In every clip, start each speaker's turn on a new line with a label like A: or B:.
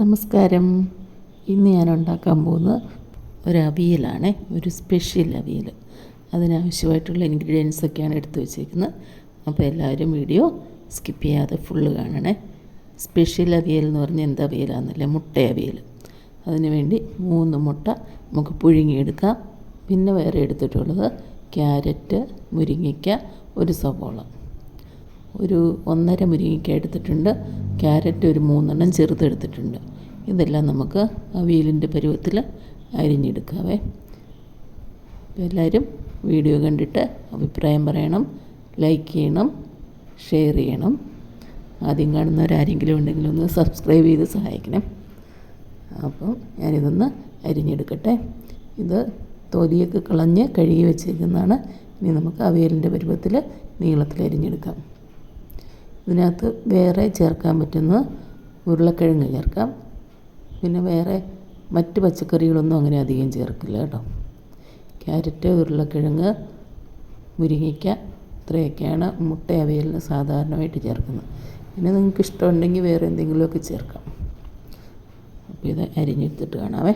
A: നമസ്കാരം. ഇന്ന് ഞാൻ ഉണ്ടാക്കാൻ പോകുന്നത് ഒരു അവിയലാണ് ഒരു സ്പെഷ്യൽ അവിയൽ. അതിനാവശ്യമായിട്ടുള്ള ഇൻഗ്രീഡിയൻസ് ഒക്കെയാണ് എടുത്തു വച്ചേക്കുന്നത്. അപ്പോൾ എല്ലാവരും വീഡിയോ സ്കിപ്പ് ചെയ്യാതെ ഫുള്ള് കാണണേ. സ്പെഷ്യൽ അവിയൽ എന്ന് പറഞ്ഞാൽ എന്ത് അവിയലാണെന്നല്ലേ മുട്ട അവിയൽ. അതിന് വേണ്ടി മൂന്ന് മുട്ട നമുക്ക് പുഴുങ്ങിയെടുക്കാം. പിന്നെ വേറെ എടുത്തിട്ടുള്ളത് ക്യാരറ്റ് മുരിങ്ങയ്ക്ക ഒരു സവോള. ഒരു ഒന്നര മുരിങ്ങയ്ക്ക എടുത്തിട്ടുണ്ട്. ക്യാരറ്റ് ഒരു മൂന്നെണ്ണം ചെറുതെടുത്തിട്ടുണ്ട് ഇതെല്ലാം നമുക്ക് അവിയലിന്റെ പരുവത്തിൽ അരിഞ്ഞെടുക്കാവേ. എല്ലാവരും വീഡിയോ കണ്ടിട്ട് അഭിപ്രായം പറയണം ലൈക്ക് ചെയ്യണം ഷെയർ ചെയ്യണം. ആദ്യം കാണുന്നവരാരെങ്കിലും ഉണ്ടെങ്കിൽ ഒന്ന് സബ്സ്ക്രൈബ് ചെയ്ത് സഹായിക്കണം. അപ്പം ഞാനിതൊന്ന് അരിഞ്ഞെടുക്കട്ടെ. ഇത് തൊലിയൊക്കെ കളഞ്ഞ് കഴുകി വെച്ചേക്കുന്നതാണ്. ഇനി നമുക്ക് അവിയലിന്റെ പരുവത്തിൽ നീളത്തിൽ അരിഞ്ഞെടുക്കാം. ഇതിനകത്ത് വേറെ ചേർക്കാൻ പറ്റുന്ന ഉരുളക്കിഴങ്ങ് ചേർക്കാം. പിന്നെ വേറെ മറ്റ് പച്ചക്കറികളൊന്നും അങ്ങനെ അധികം ചേർക്കില്ല കേട്ടോ. ക്യാരറ്റ് ഉരുളക്കിഴങ്ങ് മുരിങ്ങയ്ക്ക ഇത്രയൊക്കെയാണ് മുട്ട അവയലിന് സാധാരണമായിട്ട് ചേർക്കുന്നത്. പിന്നെ നിങ്ങൾക്ക് ഇഷ്ടമുണ്ടെങ്കിൽ വേറെ എന്തെങ്കിലുമൊക്കെ ചേർക്കാം. അപ്പോൾ ഇത് അരിഞ്ഞെടുത്തിട്ട് കാണാവേ.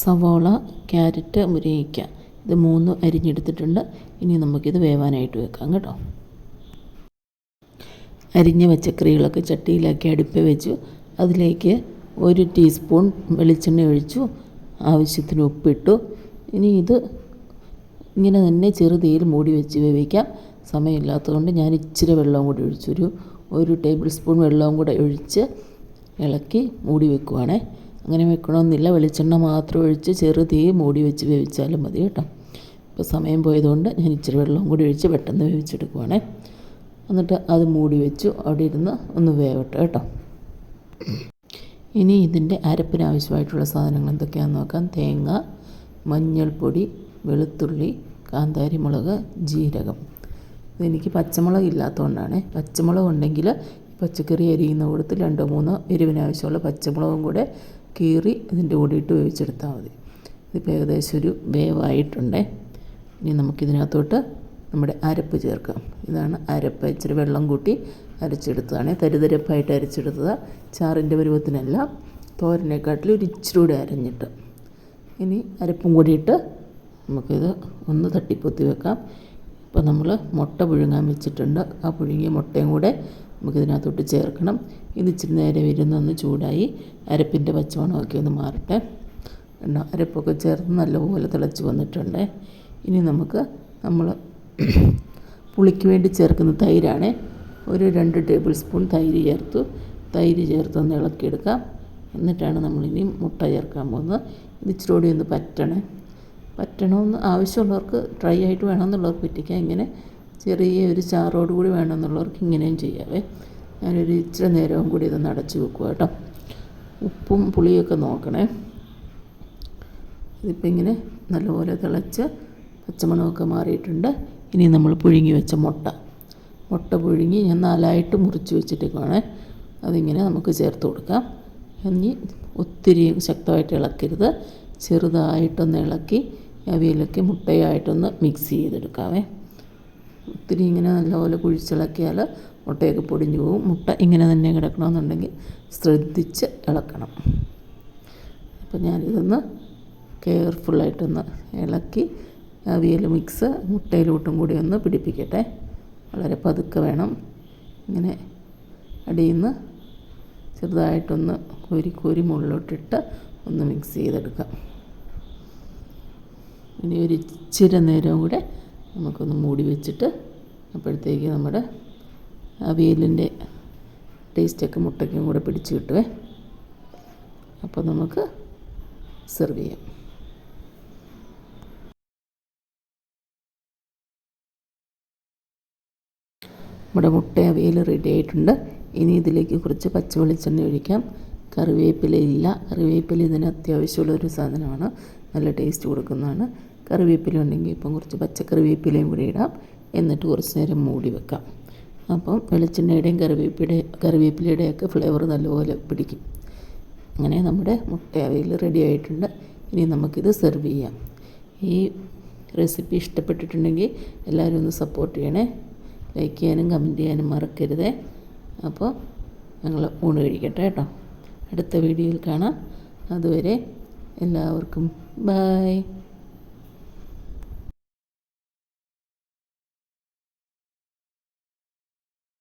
A: സവോള ക്യാരറ്റ് മുരിങ്ങയ്ക്ക. ഇത് മൂന്ന് അരിഞ്ഞെടുത്തിട്ടുണ്ട്. ഇനി നമുക്കിത് വേവാനായിട്ട് വെക്കാം കേട്ടോ. അരിഞ്ഞ പച്ചക്കറികളൊക്കെ ചട്ടിയിലാക്കി അടുപ്പ് വെച്ചു. അതിലേക്ക് ഒരു ടീസ്പൂൺ വെളിച്ചെണ്ണ ഒഴിച്ചു. ആവശ്യത്തിന് ഉപ്പിട്ടു. ഇനി ഇത് ഇങ്ങനെ തന്നെ ചെറുതീയിൽ മൂടി വെച്ച് വേവിക്കാം. സമയമില്ലാത്തതുകൊണ്ട് ഞാൻ ഇച്ചിരി വെള്ളവും കൂടി ഒഴിച്ചു. ഒരു ഒരു ടേബിൾ സ്പൂൺ വെള്ളവും കൂടെ ഒഴിച്ച് ഇളക്കി മൂടി വെക്കുവാണേ. അങ്ങനെ വെക്കണമെന്നില്ല. വെളിച്ചെണ്ണ മാത്രം ഒഴിച്ച് ചെറുതീ മൂടി വെച്ച് വേവിച്ചാലും മതി കേട്ടോ. ഇപ്പോൾ സമയം പോയതുകൊണ്ട് ഞാൻ ഇച്ചിരി വെള്ളവും കൂടി ഒഴിച്ച് പെട്ടെന്ന് വേവിച്ചെടുക്കുവാണേ. എന്നിട്ട് അത് മൂടി വെച്ചു. അവിടെ ഇരുന്ന് ഒന്ന് വേവട്ടെ കേട്ടോ. ഇനി ഇതിന്റെ അരപ്പിന് ആവശ്യമായിട്ടുള്ള സാധനങ്ങൾ എന്തൊക്കെയാണെന്ന് നോക്കാം. തേങ്ങ മഞ്ഞൾപ്പൊടി വെളുത്തുള്ളി കാന്താരി മുളക് ജീരകം. ഇതെനിക്ക് പച്ചമുളക് ഇല്ലാത്തതുകൊണ്ടാണ്. പച്ചമുളക് ഉണ്ടെങ്കിൽ പച്ചക്കറി അരിയുന്ന കൂടത്തിൽ രണ്ടോ മൂന്നോ എരിവിനാവശ്യമുള്ള പച്ചമുളകും കൂടെ കീറി ഇതിന്റെ കൂടെ ഇട്ട് വേവിച്ചെടുത്താൽ മതി. ഇതിപ്പോൾ ഏകദേശം ഒരു വേവായിട്ടുണ്ടേ. ഇനി നമുക്കിതിനകത്തോട്ട് നമ്മുടെ അരപ്പ് ചേർക്കാം. ഇതാണ് അരപ്പ്. ഇച്ചിരി വെള്ളം കൂട്ടി അരച്ചെടുത്തതാണ്. തരിതരപ്പായിട്ട് അരച്ചെടുത്തത്. ചാറിന്റെ പരുവത്തിനല്ല തോരനെക്കാട്ടിൽ ഒരു ഇച്ചിരി കൂടെ അരഞ്ഞിട്ട്. ഇനി അരപ്പും കൂടി ഇട്ട് നമുക്കിത് ഒന്ന് തട്ടിപ്പൊത്തി വെക്കാം. ഇപ്പോൾ നമ്മൾ മുട്ട പുഴുങ്ങാൻ വെച്ചിട്ടുണ്ട്. ആ പുഴുങ്ങിയ മുട്ടയും കൂടെ നമുക്കിതിനകത്തോട്ട് ചേർക്കണം. ഇത് ഇച്ചിരി നേരം ഇരുന്നൊന്ന് ചൂടായി അരപ്പിന്റെ പച്ചമണമൊക്കെ ഒന്ന് മാറട്ടെ. എണ്ണ അരപ്പൊക്കെ ചേർത്ത് നല്ലപോലെ തിളച്ച് വന്നിട്ടുണ്ട്. ഇനി നമുക്ക് നമ്മൾ പുളിക്ക് വേണ്ടി ചേർക്കുന്ന തൈരാണ്. ഒരു രണ്ട് ടേബിൾ സ്പൂൺ തൈര് ചേർത്തു. തൈര് ചേർത്ത് ചേർത്തൊന്ന് ഇളക്കിയെടുക്കാം. എന്നിട്ടാണ് നമ്മളിനി മുട്ട ചേർക്കാൻ പോകുന്നത്. ഇത് ഇച്ചിരി കൂടി ഒന്ന് പറ്റണേ. പറ്റണമെന്ന് ആവശ്യമുള്ളവർക്ക് ഡ്രൈ ആയിട്ട് വേണമെന്നുള്ളവർക്ക് പറ്റിക്കാം. ഇങ്ങനെ ചെറിയ ഒരു ചാറോട് കൂടി വേണമെന്നുള്ളവർക്ക് ഇങ്ങനെയും ചെയ്യാവേ. ഞാനൊരു ഇച്ചിരി നേരവും കൂടി ഇതൊന്ന് അടച്ച് വെക്കുക കേട്ടോ. ഉപ്പും പുളിയൊക്കെ നോക്കണേ. ഇതിപ്പോൾ ഇങ്ങനെ നല്ലപോലെ തിളച്ച് പച്ചമണമൊക്കെ മാറിയിട്ടുണ്ട്. ഇനി നമ്മൾ പുഴുങ്ങി വെച്ച മുട്ട. മുട്ട പുഴുങ്ങി ഞാൻ നാലായിട്ട് മുറിച്ച് വെച്ചിട്ടേക്കുവാണേ. അതിങ്ങനെ നമുക്ക് ചേർത്ത് കൊടുക്കാം. ഇനി ഒത്തിരി ശക്തമായിട്ട് ഇളക്കരുത്. ചെറുതായിട്ടൊന്ന് ഇളക്കി അവിയലൊക്കെ മുട്ടയായിട്ടൊന്ന് മിക്സ് ചെയ്തെടുക്കാവേ. ഒത്തിരി ഇങ്ങനെ നല്ലപോലെ കുഴിച്ചിളക്കിയാൽ മുട്ടയൊക്കെ പൊടിഞ്ഞു പോകും. മുട്ട ഇങ്ങനെ തന്നെ കിടക്കണമെന്നുണ്ടെങ്കിൽ ശ്രദ്ധിച്ച് ഇളക്കണം. അപ്പോൾ ഞാനിതൊന്ന് കെയർഫുള്ളായിട്ടൊന്ന് ഇളക്കി അവിയൽ മിക്സ് മുട്ടയിലോട്ടും കൂടി ഒന്ന് പിടിപ്പിക്കട്ടെ. വളരെ പതുക്കെ വേണം. ഇങ്ങനെ അടിയിൽ നിന്ന് ചെറുതായിട്ടൊന്ന് കോരി കോരി മുകളിലോട്ടിട്ട് ഒന്ന് മിക്സ് ചെയ്തെടുക്കാം. ഇനി ഒരു ഇച്ചിരി നേരവും കൂടെ നമുക്കൊന്ന് മൂടി വെച്ചിട്ട് അപ്പോഴത്തേക്ക് നമ്മുടെ അവിയലിന്റെ ടേസ്റ്റൊക്കെ മുട്ടയ്ക്കും കൂടെ പിടിച്ച് കിട്ടുവേ. അപ്പോൾ നമുക്ക് സെർവ് ചെയ്യാം. നമ്മുടെ മുട്ട അവിയൽ റെഡി ആയിട്ടുണ്ട്. ഇനി ഇതിലേക്ക് കുറച്ച് പച്ച വെളിച്ചെണ്ണ ഒഴിക്കാം. കറിവേപ്പില ഇല്ല. കറിവേപ്പില ഇതിന് അത്യാവശ്യമുള്ളൊരു സാധനമാണ്. നല്ല ടേസ്റ്റ് കൊടുക്കുന്നതാണ്. കറിവേപ്പില ഉണ്ടെങ്കിൽ ഇപ്പം കുറച്ച് പച്ചക്കറിവേപ്പിലയും കൂടി ഇടാം. എന്നിട്ട് കുറച്ച് നേരം മൂടി വെക്കാം. അപ്പം വെളിച്ചെണ്ണയുടെയും കറിവേപ്പിയുടെ കറിവേപ്പിലയുടെയൊക്കെ ഫ്ലേവർ നല്ലപോലെ പിടിക്കും. അങ്ങനെ നമ്മുടെ മുട്ട അവയിൽ റെഡി ആയിട്ടുണ്ട്. ഇനി നമുക്കിത് സെർവ് ചെയ്യാം. ഈ റെസിപ്പി ഇഷ്ടപ്പെട്ടിട്ടുണ്ടെങ്കിൽ എല്ലാവരും ഒന്ന് സപ്പോർട്ട് ചെയ്യണേ. ലൈക്ക് ചെയ്യാനും കമന്റ് ചെയ്യാനും മറക്കരുതേ. അപ്പോൾ ഞങ്ങൾ ഊണ് കഴിക്കട്ടെ കേട്ടോ. അടുത്ത വീഡിയോയിൽ കാണാം. അതുവരെ എല്ലാവർക്കും ബായ്